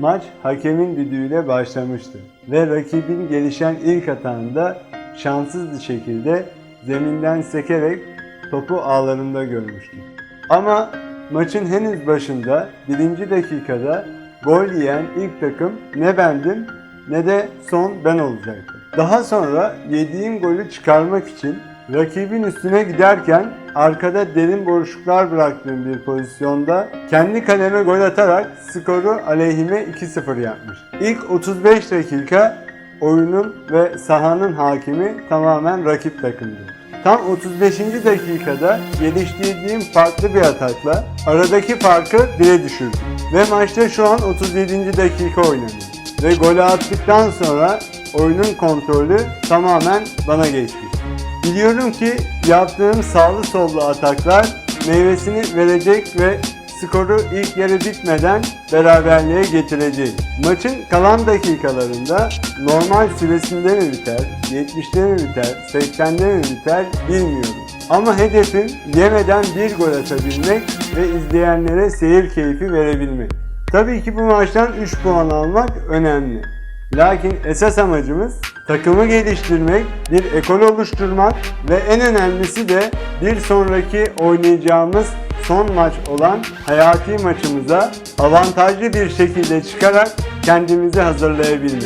Maç hakemin düdüğüyle başlamıştı ve rakibin gelişen ilk atağında şanssız bir şekilde zeminden sekerek topu ağlarında görmüştü. Ama maçın henüz başında birinci dakikada gol yiyen ilk takım ne bendim ne de son ben olacaktım. Daha sonra yediğim golü çıkarmak için rakibin üstüne giderken arkada derin boşluklar bıraktığım bir pozisyonda kendi kaleme gol atarak skoru aleyhime 2-0 yapmış. İlk 35 dakika oyunun ve sahanın hakimi tamamen rakip takımdı. Tam 35. dakikada geliştirdiğim farklı bir atakla aradaki farkı 1'e düşürdüm. Ve maçta şu an 37. dakika oynanıyor. Ve golü attıktan sonra oyunun kontrolü tamamen bana geçmiş. Biliyorum ki yaptığım sağlı sollu ataklar meyvesini verecek ve skoru ilk yarı bitmeden beraberliğe getirecek. Maçın kalan dakikalarında normal süresinde mi biter, 70'te mi biter, 80'de mi biter bilmiyorum. Ama hedefim yemeden bir gol atabilmek ve izleyenlere seyir keyfi verebilmek. Tabii ki bu maçtan 3 puan almak önemli. Lakin esas amacımız takımı geliştirmek, bir ekol oluşturmak ve en önemlisi de bir sonraki oynayacağımız son maç olan hayati maçımıza avantajlı bir şekilde çıkarak kendimizi hazırlayabilmek.